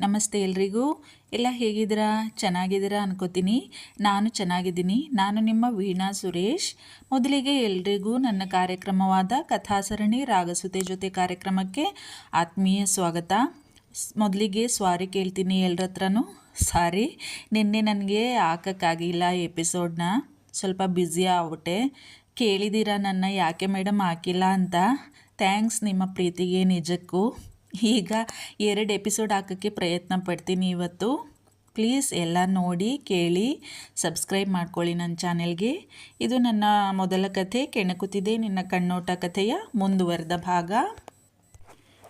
ನಮಸ್ತೆ ಎಲ್ರಿಗೂ. ಎಲ್ಲ ಹೇಗಿದ್ದೀರಾ? ಚೆನ್ನಾಗಿದ್ದೀರಾ ಅನ್ಕೋತೀನಿ. ನಾನು ಚೆನ್ನಾಗಿದ್ದೀನಿ. ನಾನು ನಿಮ್ಮ ವೀಣಾ ಸುರೇಶ್. ಮೊದಲಿಗೆ ಎಲ್ರಿಗೂ ನನ್ನ ಕಾರ್ಯಕ್ರಮವಾದ ಕಥಾಸರಣಿ ರಾಗಸುತೆ ಜೊತೆ ಕಾರ್ಯಕ್ರಮಕ್ಕೆ ಆತ್ಮೀಯ ಸ್ವಾಗತ. ಮೊದಲಿಗೆ ಸ್ವಾರಿ ಕೇಳ್ತೀನಿ ಎಲ್ರ ಹತ್ರನೂ ಸಾರಿ, ನಿನ್ನೆ ನನಗೆ ಹಾಕೋಕ್ಕಾಗಿಲ್ಲ ಎಪಿಸೋಡ್ನ. ಸ್ವಲ್ಪ ಬ್ಯುಸಿ ಆಗ್ಬಿಟ್ಟೆ. ಕೇಳಿದ್ದೀರಾ ನನ್ನ ಯಾಕೆ ಮೇಡಮ್ ಹಾಕಿಲ್ಲ ಅಂತ? ಥ್ಯಾಂಕ್ಸ್ ನಿಮ್ಮ ಪ್ರೀತಿಗೆ ನಿಜಕ್ಕೂ. ಈಗ ಎರಡು ಎಪಿಸೋಡ್ ಹಾಕೋಕ್ಕೆ ಪ್ರಯತ್ನ ಪಡ್ತೀನಿ ಇವತ್ತು. ಪ್ಲೀಸ್ ಎಲ್ಲ ನೋಡಿ, ಕೇಳಿ, ಸಬ್ಸ್ಕ್ರೈಬ್ ಮಾಡ್ಕೊಳ್ಳಿ ನನ್ನ ಚಾನೆಲ್ಗೆ. ಇದು ನನ್ನ ಮೊದಲ ಕಥೆ, ಕೆಣಕುತ್ತಿದೆ ನಿನ್ನ ಕಣ್ಣೋಟ ಕಥೆಯ ಮುಂದುವರೆದ ಭಾಗ.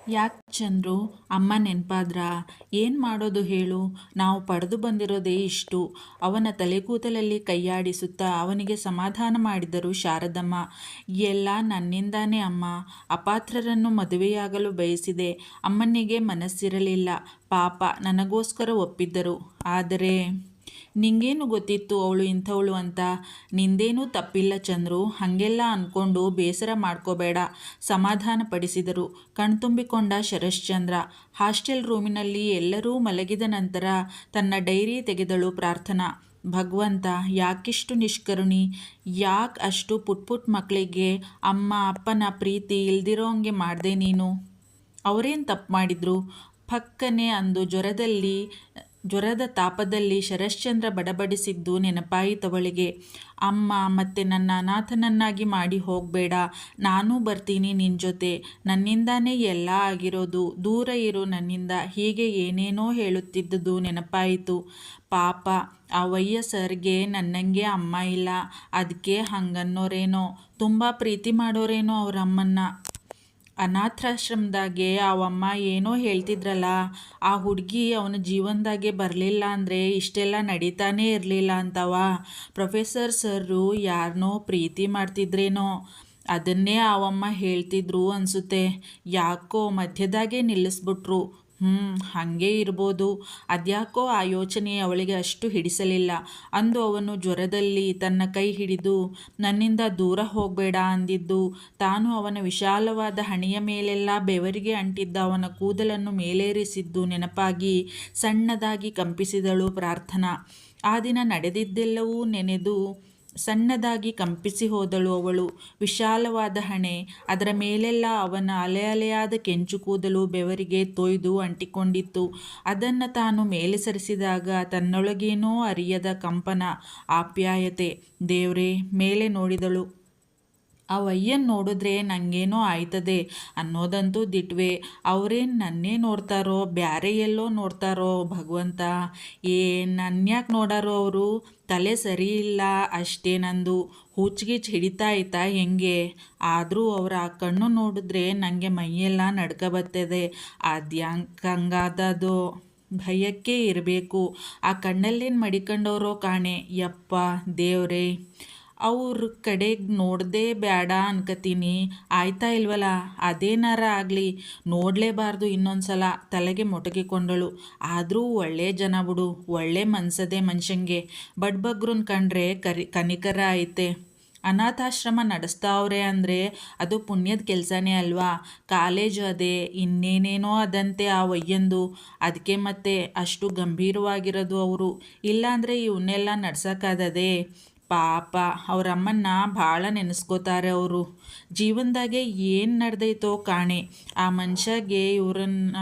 ಯಾಕೆ ಚಂದ್ರು? ಅಮ್ಮ ನೆನಪಾದ್ರ? ಏನು ಮಾಡೋದು ಹೇಳು? ನಾವು ಪಡೆದು ಬಂದಿರೋದೇ ಇಷ್ಟು. ಅವನ ತಲೆಕೂದಲಲ್ಲಿ ಕೈಯಾಡಿಸುತ್ತಾ ಅವನಿಗೆ ಸಮಾಧಾನ ಮಾಡಿದರು ಶಾರದಮ್ಮ. ಎಲ್ಲ ನನ್ನಿಂದಾನೇ ಅಮ್ಮ. ಅಪಾತ್ರರನ್ನು ಮದುವೆಯಾಗಲು ಬಯಸಿದೆ. ಅಮ್ಮನಿಗೆ ಮನಸ್ಸಿರಲಿಲ್ಲ. ಪಾಪ, ನನಗೋಸ್ಕರ ಒಪ್ಪಿದ್ದರು. ಆದರೆ ನಿಂಗೇನು ಗೊತ್ತಿತ್ತು ಅವಳು ಇಂಥವಳು ಅಂತ? ನಿಂದೇನೂ ತಪ್ಪಿಲ್ಲ ಚಂದ್ರು. ಹಾಗೆಲ್ಲ ಅಂದ್ಕೊಂಡು ಬೇಸರ ಮಾಡ್ಕೋಬೇಡ. ಸಮಾಧಾನ ಪಡಿಸಿದರು. ಕಣ್ತುಂಬಿಕೊಂಡ ಶರಶ್ಚಂದ್ರ ಹಾಸ್ಟೆಲ್ ರೂಮಿನಲ್ಲಿ ಎಲ್ಲರೂ ಮಲಗಿದ ನಂತರ ತನ್ನ ಡೈರಿ ತೆಗೆದಳು ಪ್ರಾರ್ಥನಾ. ಭಗವಂತ, ಯಾಕಿಷ್ಟು ನಿಷ್ಕರುಣಿ. ಯಾಕೆ ಅಷ್ಟು ಪುಟ್ ಪುಟ್ ಮಕ್ಕಳಿಗೆ ಅಮ್ಮ, ಅಪ್ಪನ ಪ್ರೀತಿ ಇಲ್ದಿರೋ ಹಂಗೆ ಮಾಡಿದೆ ನೀನು? ಅವರೇನು ತಪ್ಪು ಮಾಡಿದ್ರು? ಪಕ್ಕನೆ ಅಂದು ಜ್ವರದಲ್ಲಿ ಜ್ವರದ ತಾಪದಲ್ಲಿ ಶರಶ್ಚಂದ್ರ ಬಡಬಡಿಸಿದ್ದು ನೆನಪಾಯಿತವಳಿಗೆ ಅಮ್ಮ, ಮತ್ತೆ ನನ್ನ ಅನಾಥನನ್ನಾಗಿ ಮಾಡಿ ಹೋಗಬೇಡ. ನಾನೂ ಬರ್ತೀನಿ ನಿನ್ನ ಜೊತೆ. ನನ್ನಿಂದಾನೇ ಎಲ್ಲ ಆಗಿರೋದು. ದೂರ ಇರು ನನ್ನಿಂದ. ಹೀಗೆ ಏನೇನೋ ಹೇಳುತ್ತಿದ್ದುದು ನೆನಪಾಯಿತು. ಪಾಪ, ಆ ವಯ್ಯ ಸರ್ಗೆ ನನ್ನಂಗೆ ಅಮ್ಮ ಇಲ್ಲ. ಅದಕ್ಕೆ ಹಂಗನ್ನೋರೇನೋ. ತುಂಬ ಪ್ರೀತಿ ಮಾಡೋರೇನೋ ಅವರಮ್ಮನ್ನ. ಅನಾಥಾಶ್ರಮದಾಗೆ ಅವಮ್ಮ ಏನೋ ಹೇಳ್ತಿದ್ರಲ್ಲ, ಆ ಹುಡುಗಿ ಅವನ ಜೀವನದಾಗೆ ಬರಲಿಲ್ಲ ಅಂದರೆ ಇಷ್ಟೆಲ್ಲ ನಡೀತಾನೇ ಇರಲಿಲ್ಲ ಅಂತವ. ಪ್ರೊಫೆಸರ್ ಸರ್ರು ಯಾರನ್ನೋ ಪ್ರೀತಿ ಮಾಡ್ತಿದ್ರೇನೋ, ಅದನ್ನೇ ಅವಮ್ಮ ಹೇಳ್ತಿದ್ರು ಅನಿಸುತ್ತೆ. ಯಾಕೋ ಮಧ್ಯದಾಗೆ ನಿಲ್ಲಿಸ್ಬಿಟ್ರು. ಹ್ಞೂ ಹಾಗೆ ಇರ್ಬೋದು. ಅದ್ಯಾಕೋ ಆ ಯೋಚನೆ ಅವಳಿಗೆ ಅಷ್ಟು ಹಿಡಿಸಲಿಲ್ಲ. ಅಂದು ಅವನು ಜ್ವರದಲ್ಲಿ ತನ್ನ ಕೈ ಹಿಡಿದು, ನನ್ನಿಂದ ದೂರ ಹೋಗಬೇಡ ಅಂದಿದ್ದು. ತಾನು ಅವನ ವಿಶಾಲವಾದ ಹಣೆಯ ಮೇಲೆಲ್ಲ ಬೆವರಿಗೆ ಅಂಟಿದ್ದ ಅವನ ಕೂದಲನ್ನು ಮೇಲೇರಿಸಿದ್ದು ನೆನಪಾಗಿ ಸಣ್ಣದಾಗಿ ಕಂಪಿಸಿದಳು ಪ್ರಾರ್ಥನಾ. ಆ ದಿನ ನಡೆದಿದ್ದೆಲ್ಲವೂ ನೆನೆದು ಸಣ್ಣದಾಗಿ ಕಂಪಿಸಿ ಹೋದಳು ಅವಳು. ವಿಶಾಲವಾದ ಹಣೆ. ಅದರ ಮೇಲೆಲ್ಲ ಅವನ ಅಲೆ ಅಲೆಯಾದ ಕೆಂಚು ಕೂದಲು ಬೆವರಿಗೆ ತೊಯ್ದು ಅಂಟಿಕೊಂಡಿತ್ತು. ಅದನ್ನು ತಾನು ಮೇಲೆ ಸರಿಸಿದಾಗ ತನ್ನೊಳಗೇನೋ ಅರಿಯದ ಕಂಪನ, ಆಪ್ಯಾಯತೆ. ದೇವ್ರೆ, ಮೇಲೆ ನೋಡಿದಳು. ಆ ವಯ್ಯನ್ ನೋಡಿದ್ರೆ ನನಗೇನೋ ಆಯ್ತದೆ ಅನ್ನೋದಂತೂ ದಿಟ್ವೆ. ಅವ್ರೇನು ನನ್ನೇ ನೋಡ್ತಾರೋ, ಬ್ಯಾರೆ ಎಲ್ಲೋ ನೋಡ್ತಾರೋ ಭಗವಂತ. ಏ ನನ್ಯಾಕೆ ನೋಡಾರೋ ಅವರು? ತಲೆ ಸರಿ ಇಲ್ಲ ಅಷ್ಟೇ ನಂದು. ಹುಚ್ಗಿಚ್ ಹಿಡಿತಾ ಆಯ್ತಾ ಹೆಂಗೆ? ಆದರೂ ಅವರ ಆ ಕಣ್ಣು ನೋಡಿದ್ರೆ ನನಗೆ ಮೈಯೆಲ್ಲ ನಡ್ಕ ಬರ್ತದೆ. ಹಂಗಾದದು ಭಯಕ್ಕೆ ಇರಬೇಕು. ಆ ಕಣ್ಣಲ್ಲೇನು ಮಡಿಕೊಂಡವ್ರೋ ಕಾಣೆ? ಯಪ್ಪ ದೇವ್ರೇ. ಅವ್ರ ಕಡೆಗೆ ನೋಡದೇ ಬೇಡ ಅನ್ಕತೀನಿ. ಆಯ್ತಾ ಇಲ್ವಲ್ಲ ಅದೇನಾರ ಆಗಲಿ. ನೋಡಲೇಬಾರ್ದು ಇನ್ನೊಂದು ಸಲ ತಲೆಗೆ ಮೊಟಗಿಕೊಂಡಳು. ಆದರೂ ಒಳ್ಳೆ ಜನ ಬಿಡು. ಒಳ್ಳೆ ಮನ್ಸದೆ ಮನುಷ್ಯಂಗೆ ಬಡ್ಬಗ್ರನ್ ಕಂಡ್ರೆ ಕರಿ, ಕನಿಕರ ಐತೆ. ಅನಾಥಾಶ್ರಮ ನಡೆಸ್ತಾವ್ರೆ ಅಂದರೆ ಅದು ಪುಣ್ಯದ ಕೆಲಸನೇ ಅಲ್ವಾ? ಕಾಲೇಜು ಅದೇ, ಇನ್ನೇನೇನೋ ಅದಂತೆ ಆ ವಯ್ಯಂದು ಅದಕ್ಕೆ ಮತ್ತೆ ಅಷ್ಟು ಗಂಭೀರವಾಗಿರೋದು ಅವರು. ಇಲ್ಲಾಂದರೆ ಇವನ್ನೆಲ್ಲ ನಡ್ಸೋಕ್ಕಾಗದೆ ಪಾಪ ಅವರಮ್ಮನ್ನ ಭಾಳ ನೆನೆಸ್ಕೋತಾರೆ ಅವರು. ಜೀವನದಾಗೆ ಏನು ನಡೆದೈತೋ ಕಾಣೆ. ಆ ಮನುಷ್ಯಗೆ ಇವರನ್ನ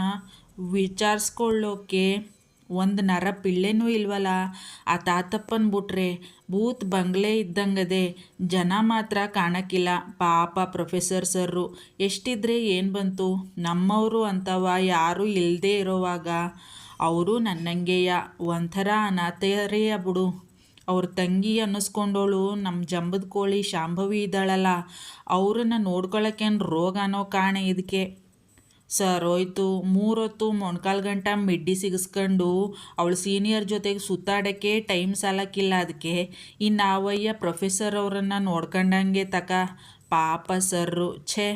ವಿಚಾರಿಸ್ಕೊಳ್ಳೋಕೆ ಒಂದು ನರ ಪಿಳ್ಳೆನೂ ಇಲ್ವಲ್ಲ ಆ ತಾತಪ್ಪನ ಬಿಟ್ರೆ ಬೂತ್ ಬಂಗ್ಲೆ ಇದ್ದಂಗದೆ ಜನ ಮಾತ್ರ ಕಾಣಕ್ಕಿಲ್ಲ ಪಾಪ ಪ್ರೊಫೆಸರ್ ಸರ್ರು, ಎಷ್ಟಿದ್ರೆ ಏನು ಬಂತು? ನಮ್ಮವರು ಅಂತವ ಯಾರೂ ಇಲ್ಲದೆ ಇರೋವಾಗ? ಅವರು ನನ್ನಂಗೆಯ, ಒಂಥರ ಅನಾಥರೇಯ ಬಿಡು. ಅವ್ರ ತಂಗಿ ಅನ್ನಿಸ್ಕೊಂಡವಳು ನಮ್ಮ ಜಂಬದ ಕೋಳಿ ಶಾಂಭವಿ ಇದ್ದಾಳಲ್ಲ, ಅವ್ರನ್ನ ನೋಡ್ಕೊಳ್ಳೋಕ್ಕೇನು ರೋಗ ಅನ್ನೋ ಕಾರಣ ಇದಕ್ಕೆ ಸರ್, ಹೋಯ್ತು. ಮೂರೊತ್ತು ಮೊಣ್ಕಾಲು ಗಂಟ ಮಿಡ್ಡಿ ಸಿಗಿಸ್ಕೊಂಡು ಅವಳು ಸೀನಿಯರ್ ಜೊತೆಗೆ ಸುತ್ತಾಡೋಕ್ಕೆ ಟೈಮ್ ಸಾಲಕ್ಕಿಲ್ಲ ಅದಕ್ಕೆ ಇನ್ನು ನಾವಯ್ಯ ಪ್ರೊಫೆಸರ್ ಅವರನ್ನು ನೋಡ್ಕೊಂಡಂಗೆ ತಕ. ಪಾಪ ಸರ್ರು, ಛೇ.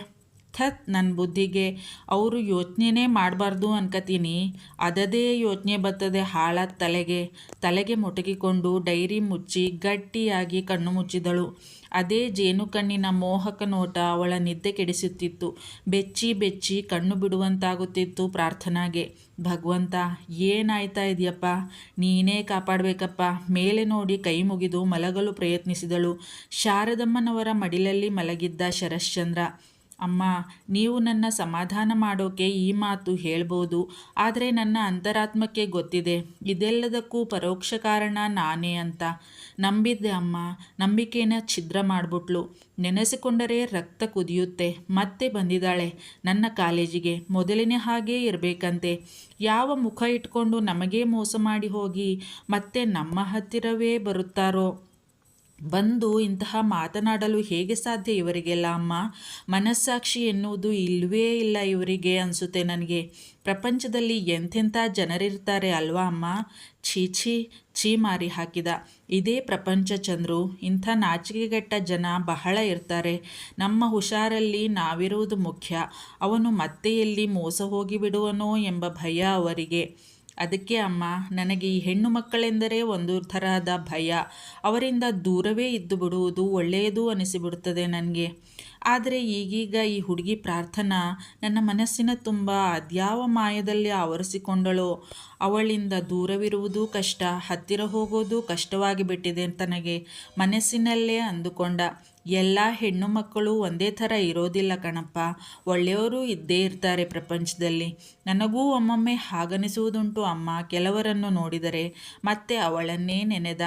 ಥತ್ ನನ್ನ ಬುದ್ಧಿಗೆ ಅವರು ಯೋಚನೆನೇ ಮಾಡಬಾರ್ದು ಅನ್ಕತೀನಿ. ಅದದೇ ಯೋಚನೆ ಬರ್ತದೆ ಹಾಳಾದ ತಲೆಗೆ. ತಲೆಗೆ ಮುಟಗಿಕೊಂಡು ಡೈರಿ ಮುಚ್ಚಿ ಗಟ್ಟಿಯಾಗಿ ಕಣ್ಣು ಮುಚ್ಚಿದಳು. ಅದೇ ಜೇನು ಕಣ್ಣಿನ ಮೋಹಕ ನೋಟ ಅವಳ ನಿದ್ದೆ ಕೆಡಿಸುತ್ತಿತ್ತು. ಬೆಚ್ಚಿ ಬೆಚ್ಚಿ ಕಣ್ಣು ಬಿಡುವಂತಾಗುತ್ತಿತ್ತು ಪ್ರಾರ್ಥನಾಗೆ. ಭಗವಂತ, ಏನಾಯ್ತಾ ಇದೆಯಪ್ಪ? ನೀನೇ ಕಾಪಾಡಬೇಕಪ್ಪ. ಮೇಲೆ ನೋಡಿ ಕೈ ಮುಗಿದು ಮಲಗಲು ಪ್ರಯತ್ನಿಸಿದಳು. ಶಾರದಮ್ಮನವರ ಮಡಿಲಲ್ಲಿ ಮಲಗಿದ್ದ ಶರಶ್ಚಂದ್ರ. ಅಮ್ಮ, ನೀವು ನನ್ನ ಸಮಾಧಾನ ಮಾಡೋಕೆ ಈ ಮಾತು ಹೇಳ್ಬೋದು, ಆದರೆ ನನ್ನ ಅಂತರಾತ್ಮಕ್ಕೆ ಗೊತ್ತಿದೆ. ಇದೆಲ್ಲದಕ್ಕೂ ಪರೋಕ್ಷ ಕಾರಣ ನಾನೇ ಅಂತ. ನಂಬಿದ್ದೆ ಅಮ್ಮ, ನಂಬಿಕೆನ ಛಿದ್ರ ಮಾಡಿಬಿಟ್ಲು. ನೆನೆಸಿಕೊಂಡರೆ ರಕ್ತ ಕುದಿಯುತ್ತೆ. ಮತ್ತೆ ಬಂದಿದ್ದಾಳೆ ನನ್ನ ಕಾಲೇಜಿಗೆ. ಮೊದಲನೇ ಹಾಗೇ ಇರಬೇಕಂತೆ. ಯಾವ ಮುಖ ಇಟ್ಕೊಂಡು ನಮಗೇ ಮೋಸ ಮಾಡಿ ಹೋಗಿ ಮತ್ತೆ ನಮ್ಮ ಹತ್ತಿರವೇ ಬರುತ್ತಾರೋ? ಬಂದು ಇಂತಹ ಮಾತನಾಡಲು ಹೇಗೆ ಸಾಧ್ಯ ಇವರಿಗೆಲ್ಲ ಅಮ್ಮ? ಮನಸ್ಸಾಕ್ಷಿ ಎನ್ನುವುದು ಇಲ್ಲವೇ ಇಲ್ಲ ಇವರಿಗೆ ಅನಿಸುತ್ತೆ ನನಗೆ. ಪ್ರಪಂಚದಲ್ಲಿ ಎಂಥೆಂಥ ಜನರಿರ್ತಾರೆ ಅಲ್ವಾ ಅಮ್ಮ? ಛೀ ಛೀ ಛೀ ಮಾರಿ ಹಾಕಿದ. ಇದೇ ಪ್ರಪಂಚ ಚಂದ್ರು. ಇಂಥ ನಾಚಿಕೆಗೆಟ್ಟ ಜನ ಬಹಳ ಇರ್ತಾರೆ. ನಮ್ಮ ಹುಷಾರಲ್ಲಿ ನಾವಿರುವುದು ಮುಖ್ಯ. ಅವನು ಮತ್ತೆ ಎಲ್ಲಿ ಮೋಸ ಹೋಗಿಬಿಡುವನೋ ಎಂಬ ಭಯ ಅವರಿಗೆ. ಅದಕ್ಕೆ ಅಮ್ಮ, ನನಗೆ ಈ ಹೆಣ್ಣು ಮಕ್ಕಳೆಂದರೆ ಒಂದು ತರಹದ ಭಯ. ಅವರಿಂದ ದೂರವೇ ಇದ್ದು ಬಿಡುವುದು ಒಳ್ಳೆಯದು ಅನಿಸಿಬಿಡುತ್ತದೆ ನನಗೆ. ಆದರೆ ಈಗೀಗ ಈ ಹುಡುಗಿ ಪ್ರಾರ್ಥನಾ ನನ್ನ ಮನಸ್ಸಿನ ತುಂಬ ಅದ್ಯಾವ ಮಾಯದಲ್ಲಿ ಆವರಿಸಿಕೊಂಡಳೋ, ಅವಳಿಂದ ದೂರವಿರುವುದು ಕಷ್ಟ, ಹತ್ತಿರ ಹೋಗೋದು ಕಷ್ಟವಾಗಿ ಬಿಟ್ಟಿದೆ ತನಗೆ ಮನಸ್ಸಿನಲ್ಲೇ ಅಂದುಕೊಂಡ. ಎಲ್ಲ ಹೆಣ್ಣು ಮಕ್ಕಳು ಒಂದೇ ಥರ ಇರೋದಿಲ್ಲ ಕಣಪ್ಪ. ಒಳ್ಳೆಯವರು ಇದ್ದೇ ಇರ್ತಾರೆ ಪ್ರಪಂಚದಲ್ಲಿ. ನನಗೂ ಒಮ್ಮೊಮ್ಮೆ ಹಾಗನಿಸುವುದುಂಟು ಅಮ್ಮ. ಕೆಲವರನ್ನು ನೋಡಿದರೆ ಮತ್ತೆ ಅವಳನ್ನೇ ನೆನೆದ.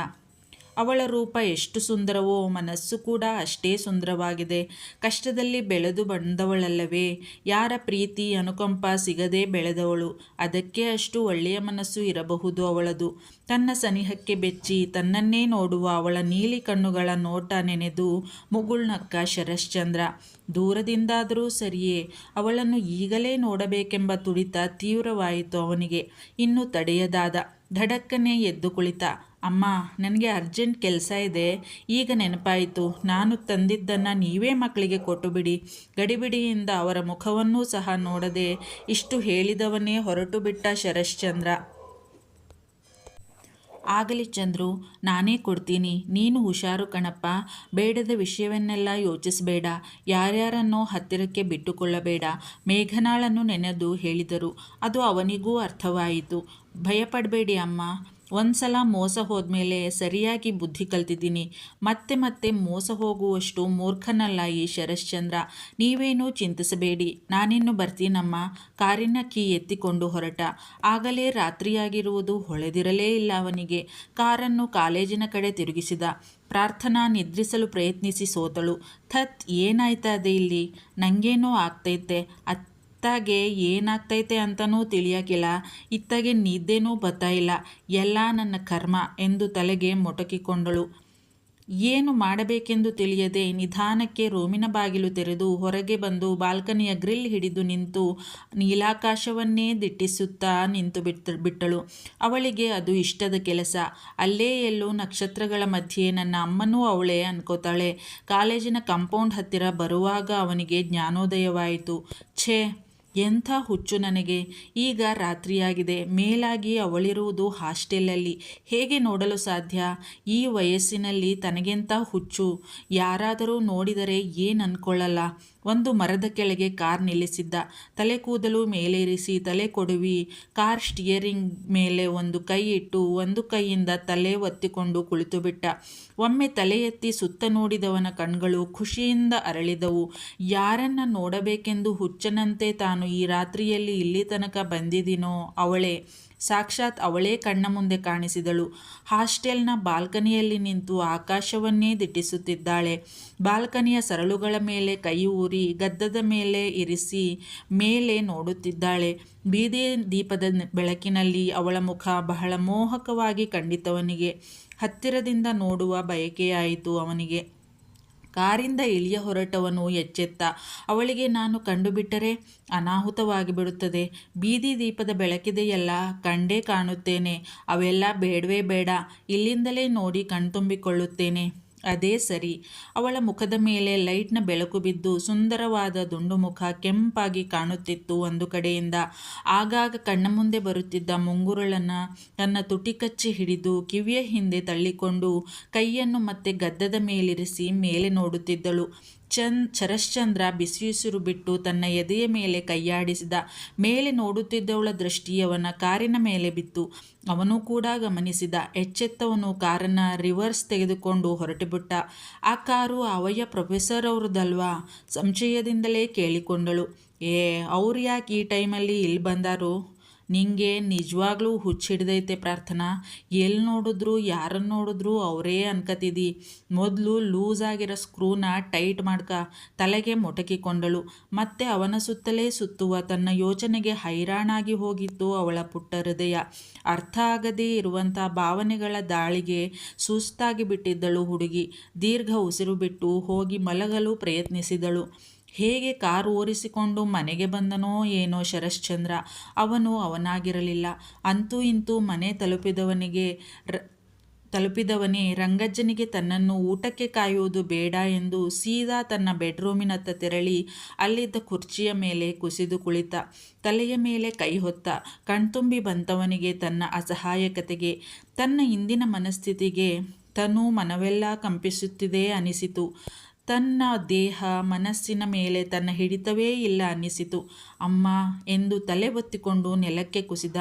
ಅವಳ ರೂಪ ಎಷ್ಟು ಸುಂದರವೋ ಮನಸ್ಸು ಕೂಡ ಅಷ್ಟೇ ಸುಂದರವಾಗಿದೆ. ಕಷ್ಟದಲ್ಲಿ ಬೆಳೆದು ಬಂದವಳಲ್ಲವೇ? ಯಾರ ಪ್ರೀತಿ ಅನುಕಂಪ ಸಿಗದೆ ಬೆಳೆದವಳು? ಅದಕ್ಕೆ ಅಷ್ಟು ಒಳ್ಳೆಯ ಮನಸ್ಸು ಇರಬಹುದು ಅವಳದು. ತನ್ನ ಸನಿಹಕ್ಕೆ ಬೆಚ್ಚಿ ತನ್ನನ್ನೇ ನೋಡುವ ಅವಳ ನೀಲಿ ಕಣ್ಣುಗಳ ನೋಟ ನೆನೆದು ಮುಗುಳ್ನಕ್ಕ ಶರಶ್ಚಂದ್ರ, ದೂರದಿಂದಾದರೂ ಸರಿಯೇ, ಅವಳನ್ನು ಈಗಲೇ ನೋಡಬೇಕೆಂಬ ತುಡಿತ ತೀವ್ರವಾಯಿತು ಅವನಿಗೆ. ಇನ್ನು ತಡೆಯದಾದ, ಧಡಕ್ಕನೆ ಎದ್ದು ಕುಳಿತ. ಅಮ್ಮ, ನನಗೆ ಅರ್ಜೆಂಟ್ ಕೆಲಸ ಇದೆ. ಈಗ ನೆನಪಾಯಿತು. ನಾನು ತಂದಿದ್ದನ್ನು ನೀವೇ ಮಕ್ಕಳಿಗೆ ಕೊಟ್ಟು ಬಿಡಿ ಗಡಿಬಿಡಿಯಿಂದ ಅವರ ಮುಖವನ್ನೂ ಸಹ ನೋಡದೆ ಇಷ್ಟು ಹೇಳಿದವನೇ ಹೊರಟು ಬಿಟ್ಟ ಶರಶ್ಚಂದ್ರ. ಆಗಲಿ ಚಂದ್ರು, ನಾನೇ ಕೊಡ್ತೀನಿ. ನೀನು ಹುಷಾರು ಕಣಪ್ಪ. ಬೇಡದ ವಿಷಯವನ್ನೆಲ್ಲ ಯೋಚಿಸಬೇಡ. ಯಾರ್ಯಾರನ್ನೋ ಹತ್ತಿರಕ್ಕೆ ಬಿಟ್ಟುಕೊಳ್ಳಬೇಡ. ಮೇಘನಾಳನ್ನು ನೆನೆದು ಹೇಳಿದರು. ಅದು ಅವನಿಗೂ ಅರ್ಥವಾಯಿತು. ಭಯಪಡಬೇಡಿ ಅಮ್ಮ. ಒಂದು ಸಲ ಮೋಸ ಹೋದ್ಮೇಲೆ ಸರಿಯಾಗಿ ಬುದ್ಧಿ ಕಲ್ತಿದ್ದೀನಿ. ಮತ್ತೆ ಮತ್ತೆ ಮೋಸ ಹೋಗುವಷ್ಟು ಮೂರ್ಖನಲ್ಲ ಈ ಶರಶ್ಚಂದ್ರ. ನೀವೇನೂ ಚಿಂತಿಸಬೇಡಿ. ನಾನಿನ್ನು ಬರ್ತೀನಮ್ಮ ಕಾರಿನ ಕೀ ಎತ್ತಿಕೊಂಡು ಹೊರಟ. ಆಗಲೇ ರಾತ್ರಿಯಾಗಿರುವುದು ಹೊಳೆದಿರಲೇ ಇಲ್ಲ ಅವನಿಗೆ. ಕಾರನ್ನು ಕಾಲೇಜಿನ ಕಡೆ ತಿರುಗಿಸಿದ. ಪ್ರಾರ್ಥನಾ ನಿದ್ರಿಸಲು ಪ್ರಯತ್ನಿಸಿ ಸೋತಳು. ಥತ್, ಏನಾಯ್ತದೆ ಇಲ್ಲಿ? ನನಗೇನೋ ಆಗ್ತೈತೆ. ಅತ್ ಇತ್ತಾಗೆ ಏನಾಗ್ತೈತೆ ಅಂತನೂ ತಿಳಿಯೋಕ್ಕಿಲ್ಲ ಇತ್ತಾಗೆ ನಿದ್ದೆನೂ ಇಲ್ಲ. ಎಲ್ಲ ನನ್ನ ಕರ್ಮ ಎಂದು ತಲೆಗೆ ಮೊಟಕಿಕೊಂಡಳು. ಏನು ಮಾಡಬೇಕೆಂದು ತಿಳಿಯದೆ ನಿಧಾನಕ್ಕೆ ರೂಮಿನ ಬಾಗಿಲು ತೆರೆದು ಹೊರಗೆ ಬಂದು ಬಾಲ್ಕನಿಯ ಗ್ರಿಲ್ ಹಿಡಿದು ನಿಂತು ನೀಲಾಕಾಶವನ್ನೇ ದಿಟ್ಟಿಸುತ್ತಾ ನಿಂತು ಬಿಟ್ಟು ಬಿಟ್ಟಳು. ಅವಳಿಗೆ ಅದು ಇಷ್ಟದ ಕೆಲಸ. ಅಲ್ಲೇ ಎಲ್ಲೋ ನಕ್ಷತ್ರಗಳ ಮಧ್ಯೆ ನನ್ನ ಅಮ್ಮನೂ ಅವಳೇ ಅನ್ಕೋತಾಳೆ. ಕಾಲೇಜಿನ ಕಾಂಪೌಂಡ್ ಹತ್ತಿರ ಬರುವಾಗ ಅವನಿಗೆ ಜ್ಞಾನೋದಯವಾಯಿತು. ಛೇ! ಎಂಥ ಹುಚ್ಚು ನನಗೆ. ಈಗ ರಾತ್ರಿಯಾಗಿದೆ. ಮೇಲಾಗಿ ಅವಳಿರುವುದು ಹಾಸ್ಟೆಲಲ್ಲಿ. ಹೇಗೆ ನೋಡಲು ಸಾಧ್ಯ? ಈ ವಯಸ್ಸಿನಲ್ಲಿ ತನಗೆಂಥ ಹುಚ್ಚು. ಯಾರಾದರೂ ನೋಡಿದರೆ ಏನು ಅಂದ್ಕೊಳ್ಳಲ್ಲ ಒಂದು ಮರದ ಕೆಳಗೆ ಕಾರ್ ನಿಲ್ಲಿಸಿದ್ದ. ತಲೆ ಕೂದಲು ಮೇಲೇರಿಸಿ ತಲೆ ಕೊಡುವಿ. ಕಾರ್ ಸ್ಟಿಯರಿಂಗ್ ಮೇಲೆ ಒಂದು ಕೈ ಇಟ್ಟು ಒಂದು ಕೈಯಿಂದ ತಲೆ ಒತ್ತಿಕೊಂಡು ಕುಳಿತುಬಿಟ್ಟ. ಒಮ್ಮೆ ತಲೆ ಎತ್ತಿ ಸುತ್ತ ನೋಡಿದವನ ಕಣ್ಗಳು ಖುಷಿಯಿಂದ ಅರಳಿದವು. ಯಾರನ್ನ ನೋಡಬೇಕೆಂದು ಹುಚ್ಚನಂತೆ ತಾನು ಈ ರಾತ್ರಿಯಲ್ಲಿ ಇಲ್ಲಿ ತನಕ ಬಂದಿದ್ದೀನೋ ಅವಳೇ. ಸಾಕ್ಷಾತ್ ಅವಳೇ ಕಣ್ಣ ಮುಂದೆ ಕಾಣಿಸಿದಳು. ಹಾಸ್ಟೆಲ್ನ ಬಾಲ್ಕನಿಯಲ್ಲಿ ನಿಂತು ಆಕಾಶವನ್ನೇ ದಿಟ್ಟಿಸುತ್ತಿದ್ದಾಳೆ. ಬಾಲ್ಕನಿಯ ಸರಳುಗಳ ಮೇಲೆ ಕೈ ಊರಿ ಗದ್ದದ ಮೇಲೆ ಇರಿಸಿ ಮೇಲೆ ನೋಡುತ್ತಿದ್ದಾಳೆ. ಬೀದಿ ದೀಪದ ಬೆಳಕಿನಲ್ಲಿ ಅವಳ ಮುಖ ಬಹಳ ಮೋಹಕವಾಗಿ ಕಂಡಿತವನಿಗೆ ಹತ್ತಿರದಿಂದ ನೋಡುವ ಬಯಕೆಯಾಯಿತು ಅವನಿಗೆ. ಕಾರಿಂದ ಇಳಿಯ ಹೊರಟವನು ಎಚ್ಚೆತ್ತ. ಅವಳಿಗೆ, ನಾನು ಕಂಡುಬಿಟ್ಟರೆ ಅನಾಹುತವಾಗಿ ಬಿಡುತ್ತದೆ. ಬೀದಿ ದೀಪದ ಬೆಳಕಿದೆಯಲ್ಲ, ಕಂಡೇ ಕಾಣುತ್ತೇನೆ. ಅವೆಲ್ಲ ಬೇಡವೇ ಬೇಡ. ಇಲ್ಲಿಂದಲೇ ನೋಡಿ ಕಣ್ತುಂಬಿಕೊಳ್ಳುತ್ತೇನೆ. ಅದೇ ಸರಿ. ಅವಳ ಮುಖದ ಮೇಲೆ ಲೈಟ್ನ ಬೆಳಕು ಬಿದ್ದು ಸುಂದರವಾದ ದುಂಡು ಮುಖ ಕೆಂಪಾಗಿ ಕಾಣುತ್ತಿತ್ತು ಒಂದು ಕಡೆಯಿಂದ. ಆಗಾಗ ಕಣ್ಣ ಮುಂದೆ ಬರುತ್ತಿದ್ದ ಮುಂಗುರುಳನ್ನು ತನ್ನ ತುಟಿ ಕಚ್ಚಿ ಹಿಡಿದು ಕಿವಿಯ ಹಿಂದೆ ತಳ್ಳಿಕೊಂಡು ಕೈಯನ್ನು ಮತ್ತೆ ಗದ್ದದ ಮೇಲಿರಿಸಿ ಮೇಲೆ ನೋಡುತ್ತಿದ್ದಳು. ಚಂದ್ ಶರಶ್ಚಂದ್ರ ಬಿಸಿಯುಸಿರು ಬಿಟ್ಟು ತನ್ನ ಎದೆಯ ಮೇಲೆ ಕೈಯಾಡಿಸಿದ ಮೇಲೆ ನೋಡುತ್ತಿದ್ದವಳ ದೃಷ್ಟಿ ಅವನ ಕಾರಿನ ಮೇಲೆ ಬಿತ್ತು. ಅವನು ಕೂಡ ಗಮನಿಸಿದ ಎಚ್ಚೆತ್ತವನು ಕಾರನ್ನು ರಿವರ್ಸ್ ತೆಗೆದುಕೊಂಡು ಹೊರಟುಬಿಟ್ಟ. ಆ ಕಾರು ಅವಯ್ಯ ಪ್ರೊಫೆಸರ್ ಅವರದಲ್ವಾ? ಸಂಶಯದಿಂದಲೇ ಕೇಳಿಕೊಂಡಳು. ಏ, ಅವ್ರು ಯಾಕೆ ಈ ಟೈಮಲ್ಲಿ ಇಲ್ಲಿ ಬಂದಾರು? ನಿಂಗೆ ನಿಜವಾಗ್ಲೂ ಹುಚ್ಚಿಡ್ದೈತೆ ಪ್ರಾರ್ಥನಾ. ಎಲ್ಲಿ ನೋಡಿದ್ರು ಯಾರನ್ನು ನೋಡಿದ್ರು ಅವರೇ ಅನ್ಕತಿದಿ. ಮೊದಲು ಲೂಸ್ ಆಗಿರೋ ಸ್ಕ್ರೂನ ಟೈಟ್ ಮಾಡ್ಕ. ತಲೆಗೆ ಮೊಟಕಿಕೊಂಡಳು ಮತ್ತೆ ಅವನ ಸುತ್ತಲೇ ಸುತ್ತುವ ತನ್ನ ಯೋಚನೆಗೆ ಹೈರಾಣಾಗಿ ಹೋಗಿತ್ತು ಅವಳ ಪುಟ್ಟ ಹೃದಯ. ಅರ್ಥ ಆಗದೇ ಇರುವಂಥ ಭಾವನೆಗಳ ದಾಳಿಗೆ ಸುಸ್ತಾಗಿ ಬಿಟ್ಟಿದ್ದಳು ಹುಡುಗಿ. ದೀರ್ಘ ಉಸಿರು ಬಿಟ್ಟು ಹೋಗಿ ಮಲಗಲು ಪ್ರಯತ್ನಿಸಿದಳು. ಹೇಗೆ ಕಾರು ಓರಿಸಿಕೊಂಡು ಮನೆಗೆ ಬಂದನೋ ಏನೋ ಶರಶ್ಚಂದ್ರ, ಅವನು ಅವನಾಗಿರಲಿಲ್ಲ. ಅಂತೂ ಇಂತೂ ಮನೆ ತಲುಪಿದವನಿಗೆ ರ, ತಲುಪಿದವನೇ ರಂಗಜ್ಜನಿಗೆ ತನ್ನನ್ನು ಊಟಕ್ಕೆ ಕಾಯುವುದು ಬೇಡ ಎಂದು ಸೀದಾ ತನ್ನ ಬೆಡ್ರೂಮಿನತ್ತ ತೆರಳಿ ಅಲ್ಲಿದ್ದ ಕುರ್ಚಿಯ ಮೇಲೆ ಕುಸಿದು ಕುಳಿತ. ತಲೆಯ ಮೇಲೆ ಕೈ ಹೊತ್ತ ಕಣ್ತುಂಬಿ ಬಂತವನಿಗೆ ತನ್ನ ಅಸಹಾಯಕತೆಗೆ, ತನ್ನ ಇಂದಿನ ಮನಸ್ಥಿತಿಗೆ ತನು ಮನವೆಲ್ಲ ಕಂಪಿಸುತ್ತಿದೆ ಅನಿಸಿತು. ತನ್ನ ದೇಹ ಮನಸ್ಸಿನ ಮೇಲೆ ತನ್ನ ಹಿಡಿತವೇ ಇಲ್ಲ ಅನ್ನಿಸಿತು. ಅಮ್ಮ ಎಂದು ತಲೆ ಒತ್ತಿಕೊಂಡು ನೆಲಕ್ಕೆ ಕುಸಿದ.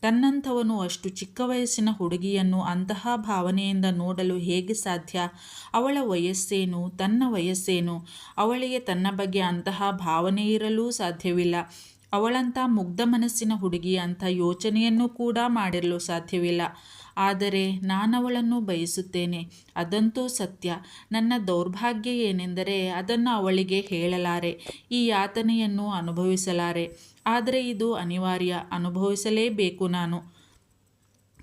ತನ್ನಂಥವನು ಅಷ್ಟು ಚಿಕ್ಕ ವಯಸ್ಸಿನ ಹುಡುಗಿಯನ್ನು ಅಂತಹ ಭಾವನೆಯಿಂದ ನೋಡಲು ಹೇಗೆ ಸಾಧ್ಯ? ಅವಳ ವಯಸ್ಸೇನು? ತನ್ನ ವಯಸ್ಸೇನು? ಅವಳಿಗೆ ತನ್ನ ಬಗ್ಗೆ ಅಂತಹ ಭಾವನೆ ಇರಲೂ ಸಾಧ್ಯವಿಲ್ಲ. ಅವಳಂಥ ಮುಗ್ಧ ಮನಸ್ಸಿನ ಹುಡುಗಿ ಅಂತ ಯೋಚನೆಯನ್ನು ಕೂಡ ಮಾಡಿರಲು ಸಾಧ್ಯವಿಲ್ಲ. ಆದರೆ ನಾನವಳನ್ನು ಬಯಸುತ್ತೇನೆ. ಅದಂತೂ ಸತ್ಯ. ನನ್ನ ದೌರ್ಭಾಗ್ಯ ಏನೆಂದರೆ ಅದನ್ನು ಅವಳಿಗೆ ಹೇಳಲಾರೆ, ಈ ಯಾತನೆಯನ್ನು ಅನುಭವಿಸಲಾರೆ. ಆದರೆ ಇದು ಅನಿವಾರ್ಯ. ಅನುಭವಿಸಲೇಬೇಕು ನಾನು.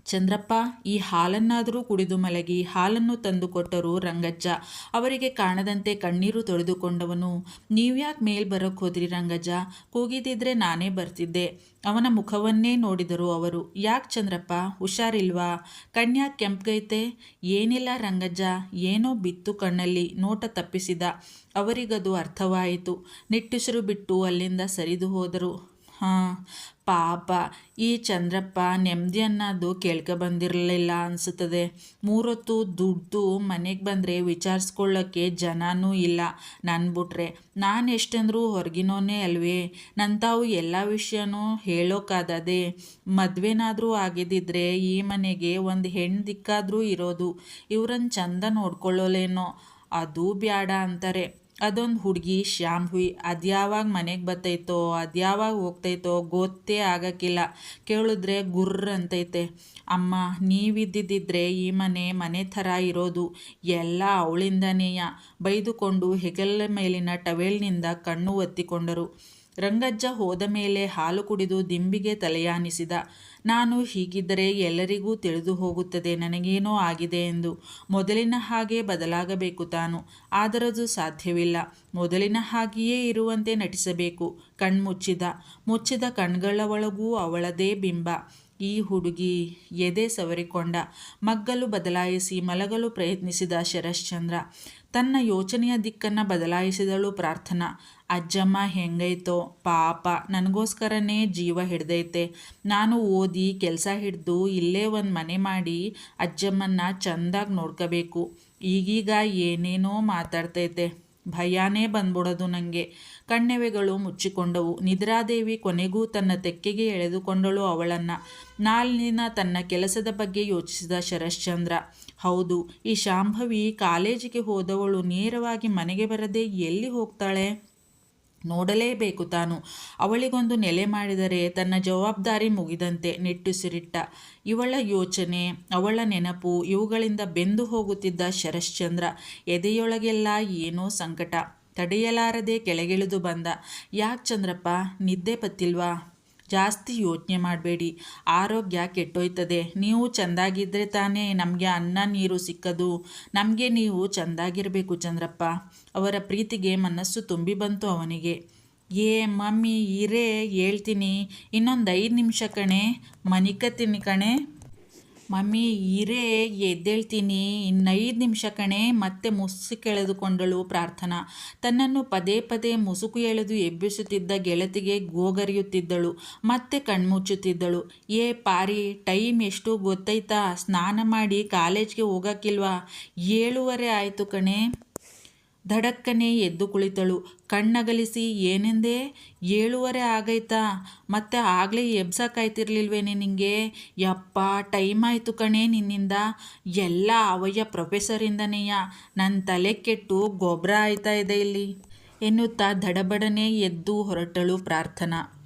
ಚಂದ್ರಪ್ಪ, ಈ ಹಾಲನ್ನಾದರೂ ಕುಡಿದು ಮಲಗಿ ಹಾಲನ್ನು ತಂದುಕೊಟ್ಟರು ರಂಗಜ್ಜ. ಅವರಿಗೆ ಕಾಣದಂತೆ ಕಣ್ಣೀರು ತೊಳೆದುಕೊಂಡವನು, ನೀವ್ಯಾಕೆ ಮೇಲ್ ಬರೋಕ್ಕೆ ಹೋದ್ರಿ ರಂಗಜ್ಜ? ಕೂಗಿದಿದ್ರೆ ನಾನೇ ಬರ್ತಿದ್ದೆ. ಅವನ ಮುಖವನ್ನೇ ನೋಡಿದರು ಅವರು. ಯಾಕೆ ಚಂದ್ರಪ್ಪ? ಹುಷಾರಿಲ್ವಾ? ಕಣ್ಯಾಕೆ ಕೆಂಪ್ಗೈತೆ? ಏನಿಲ್ಲ ರಂಗಜ್ಜ, ಏನೋ ಬಿತ್ತು ಕಣ್ಣಲ್ಲಿ, ನೋಟ ತಪ್ಪಿಸಿದ. ಅವರಿಗದು ಅರ್ಥವಾಯಿತು. ನಿಟ್ಟುಸಿರು ಬಿಟ್ಟು ಅಲ್ಲಿಂದ ಸರಿದು ಹೋದರು. ಹಾಂ. ಪಾಪ, ಈ ಚಂದ್ರಪ್ಪ ನೆಮ್ಮದಿ ಅನ್ನೋದು ಕೇಳ್ಕೊ ಬಂದಿರಲಿಲ್ಲ ಅನಿಸುತ್ತದೆ. ಮೂರೊತ್ತು ದುಡ್ಡು ಮನೆಗೆ ಬಂದರೆ ವಿಚಾರಿಸ್ಕೊಳ್ಳೋಕ್ಕೆ ಜನನೂ ಇಲ್ಲ. ನನ್ನ ಬಿಟ್ರೆ ನಾನು ಎಷ್ಟಂದ್ರೂ ಹೊರಗಿನೋನೇ ಅಲ್ವೇ? ನನ್ನ ತಾವು ಎಲ್ಲ ವಿಷಯನೂ ಹೇಳೋಕ್ಕಾದದೆ ಮದುವೆನಾದರೂ ಆಗಿದ್ದಿದ್ರೆ ಈ ಮನೆಗೆ ಒಂದು ಹೆಣ್ಣು ದಿಕ್ಕಾದರೂ ಇರೋದು. ಇವ್ರನ್ನ ಚಂದ ನೋಡ್ಕೊಳ್ಳೋಲೇನೋ ಅದು ಬ್ಯಾಡ ಅಂತಾರೆ. ಅದೊಂದು ಹುಡುಗಿ ಶಾಂಭವಿ ಅದ್ಯಾವಾಗ ಮನೆಗೆ ಬರ್ತೈತೋ ಅದ್ಯಾವಾಗ ಹೋಗ್ತೈತೋ ಗೊತ್ತೇ ಆಗಕ್ಕಿಲ್ಲ ಕೇಳಿದ್ರೆ ಗುರ್ರ ಅಂತೈತೆ. ಅಮ್ಮ ನೀವಿದ್ದಿದ್ದಿದ್ರೆ ಈ ಮನೆ ಮನೆ ಥರ ಇರೋದು. ಎಲ್ಲ ಅವಳಿಂದನೇಯ. ಬೈದುಕೊಂಡು ಹೆಗಲ ಮೇಲಿನ ಟವೆಲ್ನಿಂದ ಕಣ್ಣು ಒತ್ತಿಕೊಂಡರು. ರಂಗಜ್ಜ ಹೋದ ಮೇಲೆ ಹಾಲು ಕುಡಿದು ದಿಂಬಿಗೆ ತಲೆಯಾನಿಸಿದ, ನಾನು ಹೀಗಿದ್ದರೆ ಎಲ್ಲರಿಗೂ ತಿಳಿದು ಹೋಗುತ್ತದೆ, ನನಗೇನೋ ಆಗಿದೆ ಎಂದು. ಮೊದಲಿನ ಹಾಗೆ ಬದಲಾಗಬೇಕು ತಾನು. ಆದರದು ಸಾಧ್ಯವಿಲ್ಲ. ಮೊದಲಿನ ಹಾಗೆಯೇ ಇರುವಂತೆ ನಟಿಸಬೇಕು. ಕಣ್ಮುಚ್ಚಿದ ಮುಚ್ಚಿದ ಕಣ್ಗಳ ಒಳಗೂ ಅವಳದೇ ಬಿಂಬ. ಈ ಹುಡುಗಿ ಎದೆ ಸವರಿಕೊಂಡ. ಮಗ್ಗಲು ಬದಲಾಯಿಸಿ ಮಲಗಲು ಪ್ರಯತ್ನಿಸಿದ ಶರಶ್ಚಂದ್ರ. ತನ್ನ ಯೋಚನೆಯ ದಿಕ್ಕನ್ನು ಬದಲಾಯಿಸಿದಳು ಪ್ರಾರ್ಥನಾ. ಅಜ್ಜಮ್ಮ, ಹೆಂಗೈತೋ, ಪಾಪ, ನನಗೋಸ್ಕರನೇ ಜೀವ ಹಿಡ್ದೈತೆ. ನಾನು ಓದಿ ಕೆಲಸ ಹಿಡಿದು ಇಲ್ಲೇ ಒಂದು ಮನೆ ಮಾಡಿ ಅಜ್ಜಮ್ಮನ್ನ ಚೆಂದಾಗಿ ನೋಡ್ಕೋಬೇಕು. ಈಗೀಗ ಏನೇನೋ ಮಾತಾಡ್ತೈತೆ. ಭಯಾನೇ ಬಂದ್ಬಿಡೋದು ನನಗೆ ಕಣ್ಣೆವೆಗಳು ಮುಚ್ಚಿಕೊಂಡವು. ನಿದ್ರಾದೇವಿ ಕೊನೆಗೂ ತನ್ನ ತೆಕ್ಕೆಗೆ ಎಳೆದುಕೊಂಡಳು ಅವಳನ್ನು. ನಾಲ್ನಿನ ತನ್ನ ಕೆಲಸದ ಬಗ್ಗೆ ಯೋಚಿಸಿದ ಶರಶ್ಚಂದ್ರ. ಹೌದು, ಈ ಶಾಂಭವಿ ಕಾಲೇಜಿಗೆ ಹೋದವಳು ನೇರವಾಗಿ ಮನೆಗೆ ಬರದೆ ಎಲ್ಲಿ ಹೋಗ್ತಾಳೆ? ನೋಡಲೇಬೇಕು ತಾನು. ಅವಳಿಗೊಂದು ನೆಲೆ ಮಾಡಿದರೆ ತನ್ನ ಜವಾಬ್ದಾರಿ ಮುಗಿದಂತೆ ನಿಟ್ಟುಸಿರಿಟ್ಟ. ಇವಳ ಯೋಚನೆ, ಅವಳ ನೆನಪು, ಇವುಗಳಿಂದ ಬೆಂದು ಹೋಗುತ್ತಿದ್ದ ಶರಶ್ಚಂದ್ರ, ಎದೆಯೊಳಗೆಲ್ಲ ಏನೋ ಸಂಕಟ. ತಡೆಯಲಾರದೆ ಕೆಳಗಿಳಿದು ಬಂದ. ಯಾಕೆ ಚಂದ್ರಪ್ಪ, ನಿದ್ದೆ ಪತ್ತಿಲ್ವಾ? ಜಾಸ್ತಿ ಯೋಚನೆ ಮಾಡಬೇಡಿ. ಆರೋಗ್ಯ ಕೆಟ್ಟೋಯ್ತದೆ. ನೀವು ಚೆಂದಾಗಿದ್ದರೆ ತಾನೇ ನಮಗೆ ಅನ್ನ ನೀರು ಸಿಕ್ಕದು. ನಮಗೆ ನೀವು ಚೆಂದಾಗಿರಬೇಕು ಚಂದ್ರಪ್ಪ. ಅವರ ಪ್ರೀತಿಗೆ ಮನಸ್ಸು ತುಂಬಿ ಬಂತು ಅವನಿಗೆ. ಏ ಮಮ್ಮಿ, ಇರೇ ಹೇಳ್ತೀನಿ. ಇನ್ನೊಂದು ಐದು ನಿಮಿಷ ಕಣೆ. ಮನಿಕತ್ತೀನಿ ಕಣೆ. ಮಮ್ಮಿ, ಇರೇ, ಎದ್ದೇಳ್ತೀನಿ. ಇನ್ನೈದು ನಿಮಿಷ ಕಣೆ, ಮತ್ತೆ ಮುಸುಕೆಳೆದುಕೊಂಡಳು ಪ್ರಾರ್ಥನಾ. ತನ್ನನ್ನು ಪದೇ ಪದೇ ಮುಸುಕು ಎಳೆದು ಎಬ್ಬಿಸುತ್ತಿದ್ದ ಗೆಳತಿಗೆ ಗೋಗರಿಯುತ್ತಿದ್ದಳು. ಮತ್ತೆ ಕಣ್ಮುಚ್ಚುತ್ತಿದ್ದಳು. ಏ ಪಾರಿ, ಟೈಮ್ ಎಷ್ಟು ಗೊತ್ತೈತಾ ಸ್ನಾನ ಮಾಡಿ ಕಾಲೇಜ್ಗೆ ಹೋಗಕ್ಕಿಲ್ವಾ ಏಳುವರೆ ಆಯಿತು ಕಣೆ. ಧಡಕ್ಕನೆ ಎದ್ದು ಕುಳಿತಳು. ಕಣ್ಣಗಲಿಸಿ, ಏನೆಂದೇ? ಏಳುವರೆ ಆಗೈತಾ? ಮತ್ತೆ ಆಗಲೇ ಎಬ್ಸಕ್ಕಾಯ್ತಿರ್ಲಿಲ್ವೇನೆ ನಿಂಗೆ? ಯಪ್ಪ, ಟೈಮ್ ಆಯಿತು ಕಣೆ ನಿನ್ನಿಂದ. ಎಲ್ಲ ಅವಯ್ಯ ಪ್ರೊಫೆಸರಿಂದನೇಯ? ನನ್ನ ತಲೆ ಕೆಟ್ಟು ಗೊಬ್ಬರ ಆಯ್ತಾ ಇದೆ ಇಲ್ಲಿ. ಎನ್ನುತ್ತಾ ದಡಬಡನೆ ಎದ್ದು ಹೊರಟಳು ಪ್ರಾರ್ಥನಾ.